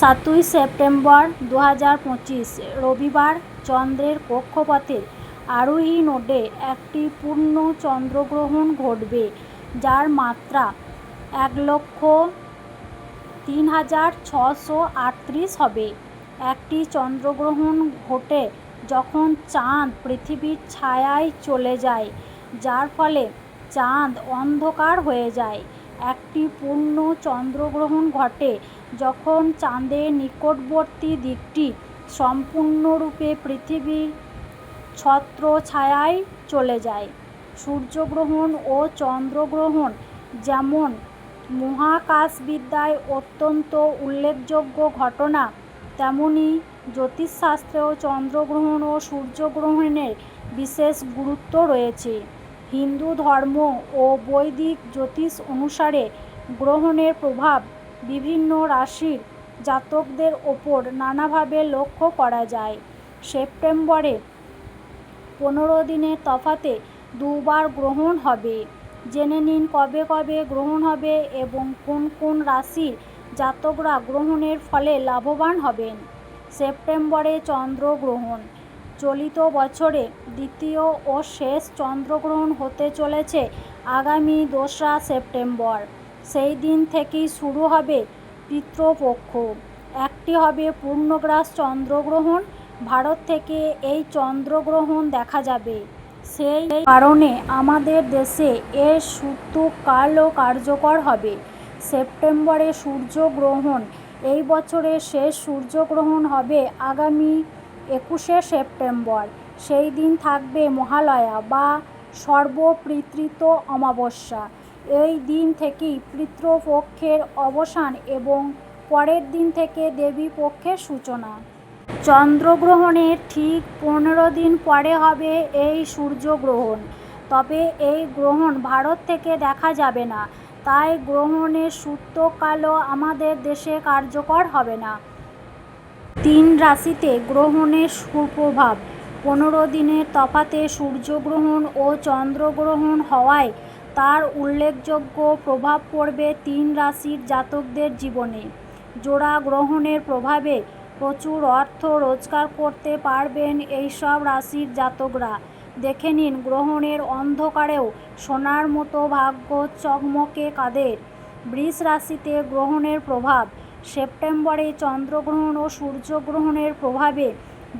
সাতই সেপ্টেম্বর দু হাজার পঁচিশ, রবিবার চন্দ্রের কক্ষপথে আরোহী নোডে একটি পূর্ণ চন্দ্রগ্রহণ ঘটবে, যার মাত্রা এক লক্ষ তিন হাজার ছশো আটত্রিশ হবে। একটি চন্দ্রগ্রহণ ঘটে যখন চাঁদ পৃথিবীর ছায়ায় চলে যায়, যার ফলে চাঁদ অন্ধকার হয়ে যায়। একটি পূর্ণ চন্দ্রগ্রহণ ঘটে যখন চাঁদের নিকটবর্তী দিকটি সম্পূর্ণরূপে পৃথিবীর ছত্রছায়ায় চলে যায়। সূর্যগ্রহণ ও চন্দ্রগ্রহণ যেমন মহাকাশবিদ্যায় অত্যন্ত উল্লেখযোগ্য ঘটনা, তেমনি জ্যোতিষশাস্ত্রেও চন্দ্রগ্রহণ ও সূর্যগ্রহণের বিশেষ গুরুত্ব রয়েছে। হিন্দু ধর্ম ও বৈদিক জ্যোতিষ অনুসারে গ্রহণের প্রভাব বিভিন্ন রাশির জাতকদের ওপর নানাভাবে লক্ষ্য করা যায়। সেপ্টেম্বরে পনেরো দিনের তফাতে দুবার গ্রহণ হবে। জেনে নিন কবে কবে গ্রহণ হবে এবং কোন কোন রাশির জাতকরা গ্রহণের ফলে লাভবান হবেন। সেপ্টেম্বরে চন্দ্রগ্রহণ চলিত বছরে দ্বিতীয় ও শেষ চন্দ্রগ্রহণ হতে চলেছে আগামী দোসরা সেপ্টেম্বর। সেই দিন থেকেই শুরু হবে পিতৃপক্ষ। একটি হবে পূর্ণগ্রাস চন্দ্রগ্রহণ। ভারত থেকে এই চন্দ্রগ্রহণ দেখা যাবে। সেই কারণে আমাদের দেশে এর সূত্রকালও কার্যকর হবে। সেপ্টেম্বরে সূর্যগ্রহণ। এই বছরের শেষ সূর্যগ্রহণ হবে আগামী একুশে সেপ্টেম্বর। সেই দিন থাকবে মহালয়া বা সর্বপিতৃত অমাবস্যা। এই দিন থেকেই পিতৃপক্ষের অবসান এবং পরের দিন থেকে দেবী পক্ষের সূচনা। চন্দ্রগ্রহণের ঠিক পনেরো দিন পরে হবে এই সূর্যগ্রহণ। তবে এই গ্রহণ ভারত থেকে দেখা যাবে না। তাই গ্রহণের সূত্রকালও আমাদের দেশে কার্যকর হবে না। তিন রাশিতে গ্রহণের সুপ্রভাব। পনেরো দিনের তফাতে সূর্যগ্রহণ ও চন্দ্রগ্রহণ হওয়ায় তার উল্লেখযোগ্য প্রভাব পড়বে তিন রাশির জাতকদের জীবনে। জোড়া গ্রহণের প্রভাবে প্রচুর অর্থ রোজগার করতে পারবেন এইসব রাশির জাতকরা। দেখে নিন, গ্রহণের অন্ধকারেও সোনার মতো ভাগ্য চকমকে কাদের। বৃষ রাশিতে গ্রহণের প্রভাব সেপ্টেম্বরে চন্দ্রগ্রহণ ও সূর্যগ্রহণের প্রভাবে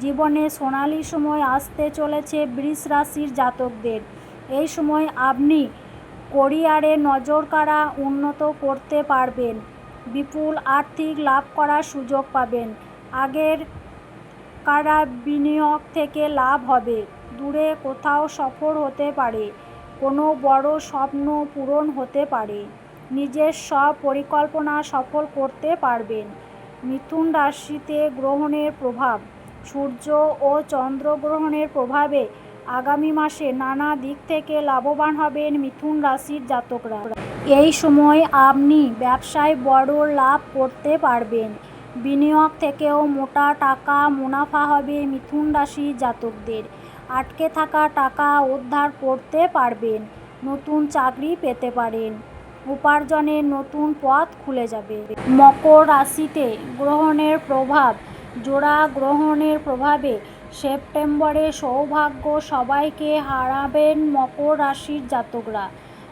জীবনে সোনালি সময় আসতে চলেছে বৃষ রাশির জাতকদের। এই সময় আপনি কোরিয়ারে নজর কাড়া উন্নত করতে পারবেন। বিপুল আর্থিক লাভ করার সুযোগ পাবেন। আগের কারা বিনিয়োগ থেকে লাভ হবে। দূরে কোথাও সফর হতে পারে। কোনো বড় স্বপ্ন পূরণ হতে পারে। নিজের সব পরিকল্পনা সফল করতে পারবেন। মিথুন রাশিতে গ্রহণের প্রভাব, সূর্য ও চন্দ্রগ্রহণের প্রভাবে আগামী মাসে নানা দিক থেকে লাভবান হবেন মিথুন রাশির জাতকরা। এই সময় আপনি ব্যবসায় বড় লাভ করতে পারবেন। বিনিয়োগ থেকেও মোটা টাকা মুনাফা হবে মিথুন রাশির জাতকদের। আটকে থাকা টাকা উদ্ধার করতে পারবেন। নতুন চাকরি পেতে পারেন। উপার্জনের নতুন পথ খুলে যাবে। মকর রাশিতে গ্রহণের প্রভাব, জোড়া গ্রহণের প্রভাবে সেপ্টেম্বরে সৌভাগ্য সবাইকে হারাবেন মকর রাশির জাতকরা।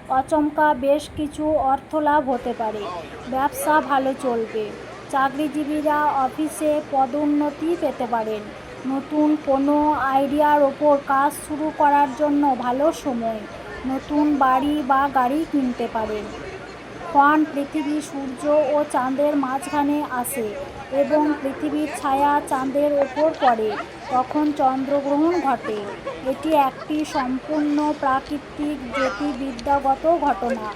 অচমকা বেশ কিছু অর্থলাভ হতে পারে। ব্যবসা ভালো চলবে। চাকরিজীবীরা অফিসে পদোন্নতি পেতে পারেন। নতুন কোনো আইডিয়ার ওপর কাজ শুরু করার জন্য ভালো সময়। নতুন বাড়ি বা গাড়ি কিনতে পারেন। ক্ষণ পৃথিবী, সূর্য ও চাঁদের মাঝখানে আসে এবং পৃথিবীর ছায়া চাঁদের ওপর পড়ে। তখন চন্দ্রগ্রহণ ঘটে। এটি একটি সম্পূর্ণ প্রাকৃতিক জ্যোতির্বিদ্যাগত ঘটনা,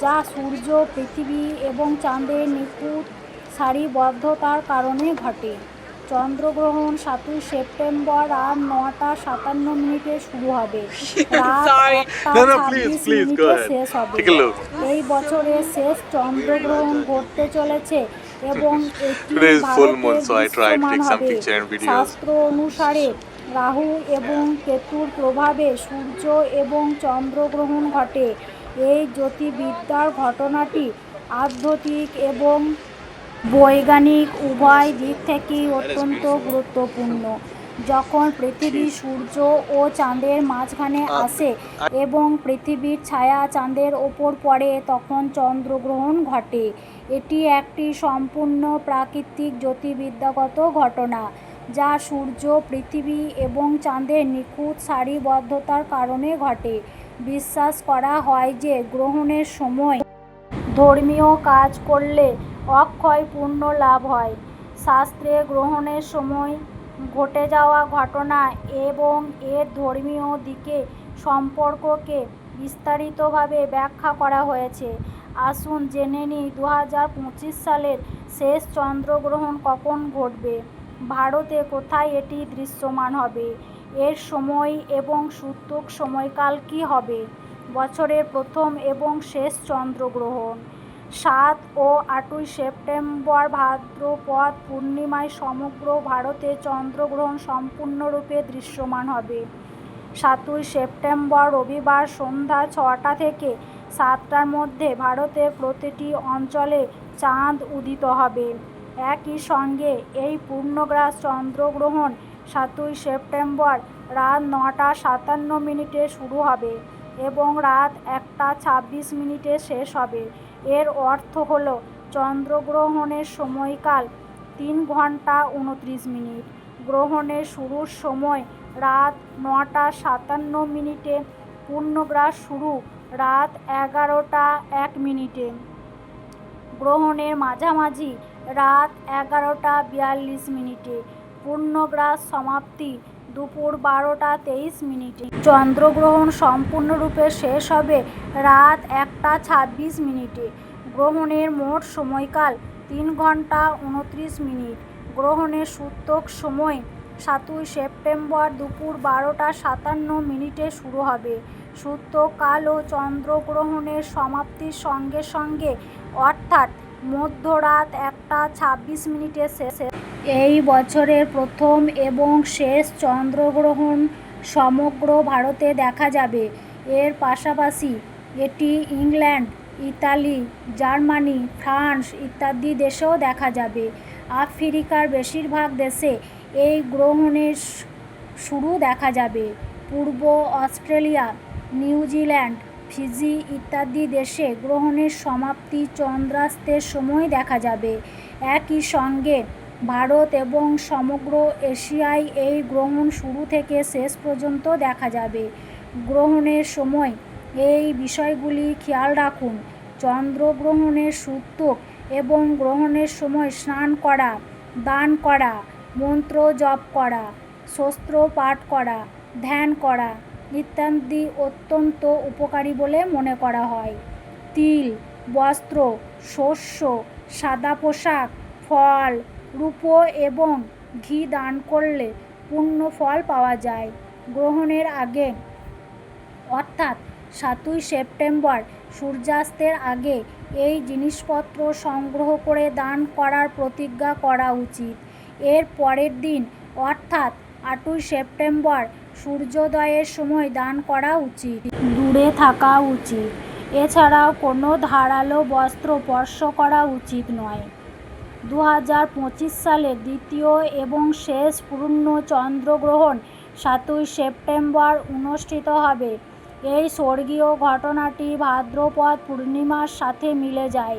যা সূর্য, পৃথিবী এবং চাঁদের নিখুঁত সারিবদ্ধতার কারণে ঘটে। চন্দ্রগ্রহণ সাতই সেপ্টেম্বর রাত নটা সাতান্ন মিনিটে শুরু হবে. শেষ হবে. এই বছরের শেষ চন্দ্রগ্রহণ ঘটতে চলেছে এবং. শাস্ত্র অনুসারে রাহু এবং কেতুর প্রভাবে সূর্য এবং চন্দ্রগ্রহণ ঘটে এই জ্যোতির্বিদ্যার ঘটনাটি আধ্যাত্মিক এবং বৈজ্ঞানিক উভয় দিক থেকেই অত্যন্ত গুরুত্বপূর্ণ। যখন পৃথিবী সূর্য ও চাঁদের মাঝখানে আসে এবং পৃথিবীর ছায়া চাঁদের ওপর পড়ে, তখন চন্দ্রগ্রহণ ঘটে। এটি একটি সম্পূর্ণ প্রাকৃতিক জ্যোতির্বিদ্যাগত ঘটনা, যা সূর্য, পৃথিবী এবং চাঁদের নিখুঁত সারিবদ্ধতার কারণে ঘটে। বিশ্বাস করা হয় যে, গ্রহণের সময় ধর্মীয় কাজ করলে অক্ষয় পুণ্য লাভ হয়। শাস্ত্রে গ্রহণের সময় ঘটে যাওয়া ঘটনা এবং এর ধর্মীয় দিকে সম্পর্ককে বিস্তারিতভাবে ব্যাখ্যা করা হয়েছে। আসুন জেনে নিই দু হাজার পঁচিশ সালের শেষ চন্দ্রগ্রহণ কখন ঘটবে? ভারতে কোথায় এটি দৃশ্যমান হবে? এর সময় এবং সূতক সময়কাল কী হবে? বছরের প্রথম এবং শেষ চন্দ্রগ্রহণ। সাত ও আটই সেপ্টেম্বর ভাদ্রপদ পূর্ণিমায় সমগ্র ভারতে চন্দ্রগ্রহণ সম্পূর্ণরূপে দৃশ্যমান হবে। সাতই সেপ্টেম্বর রবিবার সন্ধ্যা ছটা থেকে সাতটার মধ্যে ভারতের প্রতিটি অঞ্চলে চাঁদ উদিত হবে। একই সঙ্গে এই পূর্ণগ্রাস চন্দ্রগ্রহণ সাতই সেপ্টেম্বর রাত নটা সাতান্ন মিনিটে শুরু হবে এবং রাত একটা ছাব্বিশ মিনিটে শেষ হবে। এর অর্থ হল চন্দ্রগ্রহণের সময়কাল তিন ঘণ্টা উনত্রিশ মিনিট। গ্রহণের শুরুর সময় রাত নটা সাতান্ন মিনিটে পূর্ণগ্রাস শুরু রাত এগারোটা এক মিনিটে। গ্রহণের মাঝামাঝি রাত এগারোটা বিয়াল্লিশ মিনিটে। পূর্ণগ্রাস সমাপ্তি দুপুর বারোটা তেইশ মিনিটে। চন্দ্রগ্রহণ সম্পূর্ণরূপে শেষ হবে রাত একটা ছাব্বিশ মিনিটে। গ্রহণের মোট সময়কাল তিন ঘণ্টা উনত্রিশ মিনিট। গ্রহণের সূতক সময় সাতই সেপ্টেম্বর দুপুর বারোটা সাতান্ন মিনিটে শুরু হবে। সূতক কাল ও চন্দ্রগ্রহণের সমাপ্তির সঙ্গে সঙ্গে অর্থাৎ মধ্যরাত একটা ছাব্বিশ মিনিটে শেষে এই বছরের প্রথম এবং শেষ চন্দ্রগ্রহণ সমগ্র ভারতে দেখা যাবে। এর পাশাপাশি এটি ইংল্যান্ড, ইতালি, জার্মানি, ফ্রান্স ইত্যাদি দেশেও দেখা যাবে। আফ্রিকার বেশিরভাগ দেশে এই গ্রহণের শুরু দেখা যাবে। পূর্ব অস্ট্রেলিয়া নিউজিল্যান্ড ফিজি ইত্যাদি দেশে গ্রহণের সমাপ্তি চন্দ্রাস্তের সময় দেখা যাবে। একই সঙ্গে ভারত এবং সমগ্র এশিয়ায় এই গ্রহণ শুরু থেকে শেষ পর্যন্ত দেখা যাবে। গ্রহণের সময় এই বিষয়গুলি খেয়াল রাখুন। চন্দ্রগ্রহণের সূত্র এবং গ্রহণের সময় স্নান করা, দান করা, মন্ত্র জপ করা, শস্ত্র পাঠ করা, ধ্যান করা ইত্যাদি অত্যন্ত উপকারী বলে মনে করা হয়। তিল, বস্ত্র, শস্য, সাদা পোশাক, ফল রূপো এবং ঘি দান করলে পূর্ণ ফল পাওয়া যায়। গ্রহণের আগে, অর্থাৎ সাতই সেপ্টেম্বর, সূর্যাস্তের আগে এই জিনিসপত্র সংগ্রহ করে দান করার প্রতিজ্ঞা করা উচিত। এর পরের দিন, অর্থাৎ আটই সেপ্টেম্বর, সূর্যোদয়ের সময় দান করা উচিত। দূরে থাকা উচিত। এছাড়াও কোনো ধারালো বস্ত্র স্পর্শ করা উচিত নয়। দু হাজার পঁচিশ দ্বিতীয় এবং শেষ পূর্ণ চন্দ্রগ্রহণ সাতই সেপ্টেম্বর অনুষ্ঠিত হবে। এই স্বর্গীয় ঘটনাটি ভাদ্রপদ পূর্ণিমার সাথে মিলে যায়,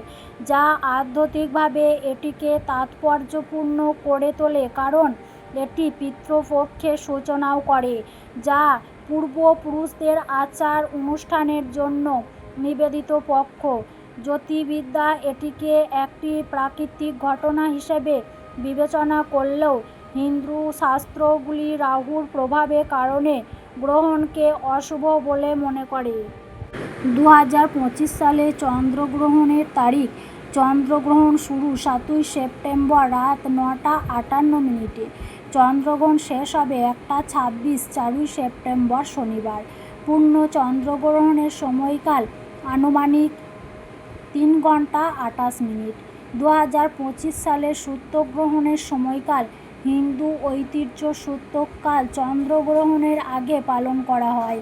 যা আধ্যাত্মিকভাবে এটিকে তাৎপর্যপূর্ণ করে তোলে কারণ এটি পিতৃপক্ষের সূচনাও করে, যা পূর্বপুরুষদের আচার অনুষ্ঠানের জন্য নিবেদিত পক্ষ। জ্যোতির্বিদ্যা এটিকে একটি প্রাকৃতিক ঘটনা হিসেবে বিবেচনা করলেও হিন্দু শাস্ত্রগুলি রাহুর প্রভাবের কারণে গ্রহণকে অশুভ বলে মনে করে। দু হাজার পঁচিশ সালে চন্দ্রগ্রহণের তারিখ। চন্দ্রগ্রহণ শুরু সাতই সেপ্টেম্বর রাত নটা আটান্ন মিনিটে। চন্দ্রগ্রহণ শেষ হবে একটা ছাব্বিশ চারই সেপ্টেম্বর শনিবার। পূর্ণ চন্দ্রগ্রহণের সময়কাল আনুমানিক তিন ঘণ্টা আটাশ মিনিট। দু হাজার পঁচিশ সালের সূর্যগ্রহণের সময়কাল হিন্দু ঐতিহ্য সূতককাল চন্দ্রগ্রহণের আগে পালন করা হয়।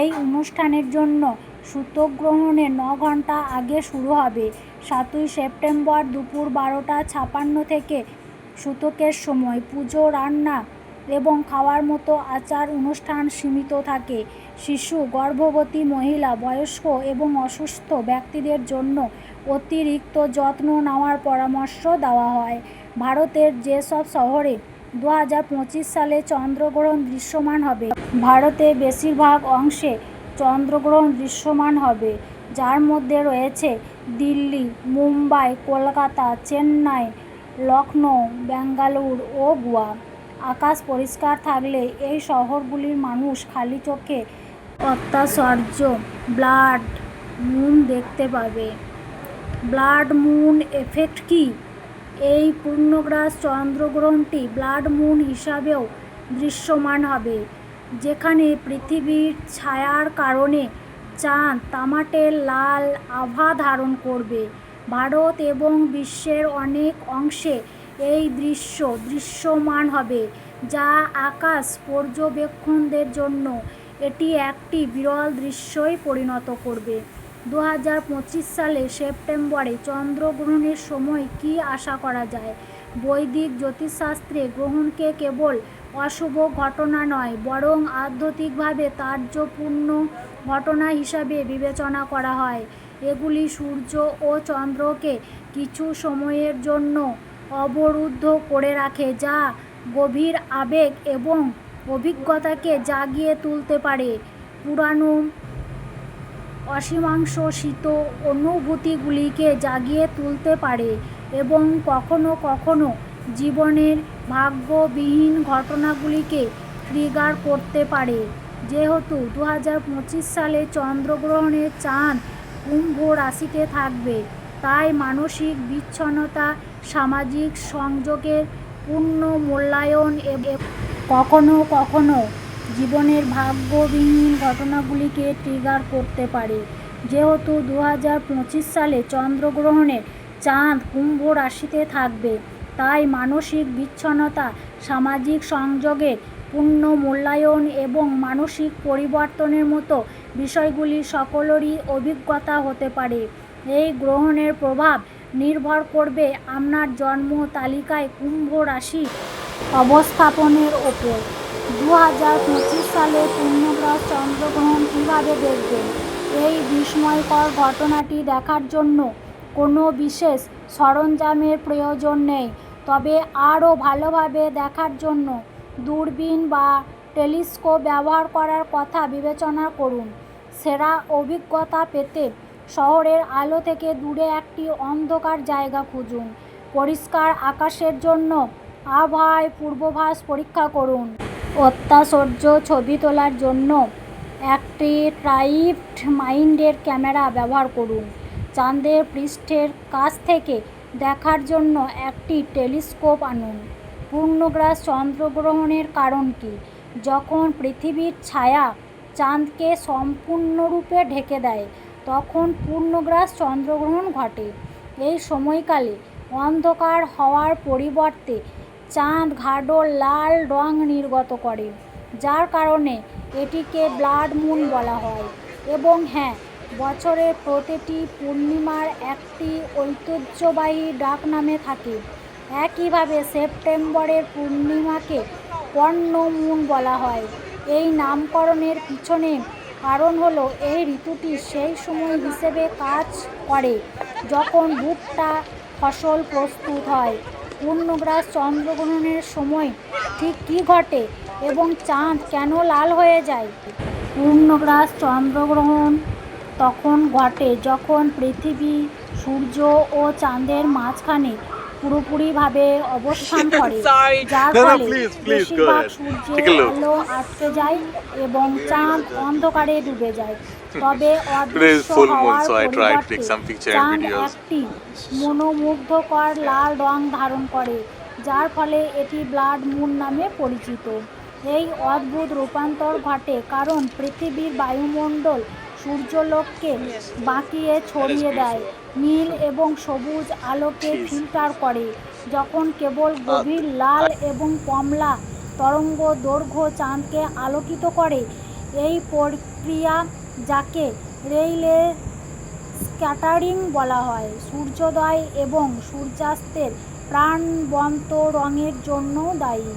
এই অনুষ্ঠানের জন্য সূতকগ্রহণের ন ঘণ্টা আগে শুরু হবে। সাতই সেপ্টেম্বর দুপুর বারোটা ছাপান্ন থেকে সূতকের সময় পুজো, রান্না এবং খাওয়ার মতো আচার অনুষ্ঠান সীমিত থাকে। শিশু, গর্ভবতী মহিলা, বয়স্ক এবং অসুস্থ ব্যক্তিদের জন্য অতিরিক্ত যত্ন নেওয়ার পরামর্শ দেওয়া হয়। ভারতের যেসব শহরে দু হাজার পঁচিশ সালে চন্দ্রগ্রহণ দৃশ্যমান হবে, ভারতে বেশিরভাগ অংশে চন্দ্রগ্রহণ দৃশ্যমান হবে। যার মধ্যে রয়েছে দিল্লি, মুম্বাই, কলকাতা, চেন্নাই, লখনৌ, বেঙ্গালুরু ও গোয়া। আকাশ পরিষ্কার থাকলে এই শহরগুলির মানুষ খালি চোখে অত্যাশ্চর্য। ব্লাড মুন দেখতে পাবে। ব্লাড মুন এফেক্ট কি? এই পূর্ণগ্রাস চন্দ্রগ্রহণটি ব্লাড মুন হিসাবেও দৃশ্যমান হবে, যেখানে পৃথিবীর ছায়ার কারণে চাঁদ তামাটে লাল আভা ধারণ করবে। ভারত এবং বিশ্বের অনেক অংশে এই দৃশ্য দৃশ্যমান হবে, যা আকাশ পর্যবেক্ষণদের জন্য এটি একটি বিরল দৃশ্যই পরিণত করবে। দু হাজার পঁচিশ সালে সেপ্টেম্বরে চন্দ্রগ্রহণের সময় কী আশা করা যায়? বৈদিক জ্যোতিষশাস্ত্রে গ্রহণকে কেবল অশুভ ঘটনা নয়, বরং আধ্যাত্মিকভাবে তার্যপূর্ণ ঘটনা হিসাবে বিবেচনা করা হয়। এগুলি সূর্য ও চন্দ্রকে কিছু সময়ের জন্য অবরুদ্ধ করে রাখে, যা গভীর আবেগ এবং অভিজ্ঞতাকে জাগিয়ে তুলতে পারে। পুরানো অসীমাংশিত অনুভূতিগুলিকে জাগিয়ে তুলতে পারে এবং কখনো কখনো জীবনের ভাগ্যবিহীন ঘটনাগুলিকে ট্রিগার করতে পারে। যেহেতু দু হাজার পঁচিশ সালে চন্দ্রগ্রহণের চাঁদ কুম্ভ রাশিতে থাকবে, তাই মানসিক বিচ্ছন্নতা সামাজিক সংযোগের পূর্ণ মূল্যায়ন কখনো কখনো জীবনের ভাগ্যবিহীন ঘটনাগুলিকে ট্রিগার করতে পারে। যেহেতু দু হাজার পঁচিশ সালে চন্দ্রগ্রহণের চাঁদ কুম্ভ রাশিতে থাকবে, তাই মানসিক বিচ্ছন্নতা, সামাজিক সংযোগের পূর্ণ মূল্যায়ন এবং মানসিক পরিবর্তনের মতো বিষয়গুলি সকলেরই অভিজ্ঞতা হতে পারে। এই গ্রহণের প্রভাব নির্ভর করবে আপনার জন্ম তালিকায় কুম্ভ রাশি অবস্থাপনের ওপর। দু হাজার পঁচিশ সালে পূর্ণগ্রহ চন্দ্রগ্রহণ কীভাবে দেখবেন? এই বিস্ময়কর ঘটনাটি দেখার জন্য কোনো বিশেষ সরঞ্জামের প্রয়োজন নেই, তবে আরও ভালোভাবে দেখার জন্য দূরবীন বা টেলিস্কোপ ব্যবহার করার কথা বিবেচনা করুন। সেরা অভিজ্ঞতা পেতে শহরের আলো থেকে দূরে একটি অন্ধকার জায়গা খুঁজুন। পরিষ্কার আকাশের জন্য আবহাওয়ার পূর্বাভাস পরীক্ষা করুন। অত্যাশ্চর্য ছবি তোলার জন্য একটি ট্রাইপড মাইন্ডের ক্যামেরা ব্যবহার করুন। চাঁদের পৃষ্ঠের কাছ থেকে দেখার জন্য একটি টেলিস্কোপ আনুন। পূর্ণগ্রাস চন্দ্রগ্রহণের কারণ কী? যখন পৃথিবীর ছায়া চাঁদকে সম্পূর্ণরূপে ঢেকে দেয় তখন পূর্ণগ্রাস চন্দ্রগ্রহণ ঘটে। এই সময়কালে অন্ধকার হওয়ার পরিবর্তে চাঁদ গাঢ় লাল রং নির্গত করে, যার কারণে এটিকে ব্লাড মুন বলা হয়। এবং হ্যাঁ বছরের প্রতিটি পূর্ণিমার একটি ঐতিহ্যবাহী ডাক নামে থাকে। একইভাবে সেপ্টেম্বরের পূর্ণিমাকে পর্ণ মুন বলা হয়। এই নামকরণের পিছনে কারণ হলো, এই ঋতুটি সেই সময় হিসেবে কাজ করে যখন ভুট্টা ফসল প্রস্তুত হয়। পূর্ণগ্রাস চন্দ্রগ্রহণের সময় ঠিক কী ঘটে এবং চাঁদ কেন লাল হয়ে যায়? পূর্ণগ্রাস চন্দ্রগ্রহণ তখন ঘটে যখন পৃথিবী, সূর্য ও চাঁদের মাঝখানে পুরোপুরিভাবে অবস্থান করে। যার ফলে বেশিরভাগ সূর্যের আলো আটকে যায় এবং চাঁদ অন্ধকারে ডুবে যায়। তবে অদৃশ্য হওয়ার পরিবর্তে চাঁদ একটি মনোমুগ্ধকর লাল রং ধারণ করে যার ফলে এটি ব্লাড মুন নামে পরিচিত। এই অদ্ভুত রূপান্তর ঘটে কারণ পৃথিবীর বায়ুমণ্ডল সূর্যলোককে বাঁকিয়ে ছড়িয়ে দেয়। নীল এবং সবুজ আলোকে ফিল্টার করে, যখন কেবল গভীর লাল এবং কমলা তরঙ্গ দৈর্ঘ্য চাঁদকে আলোকিত করে, এই প্রক্রিয়া যাকে রেইলে স্ক্যাটারিং বলা হয়। সূর্যোদয় এবং সূর্যাস্তের প্রাণবন্ত রঙের জন্যও দায়ী।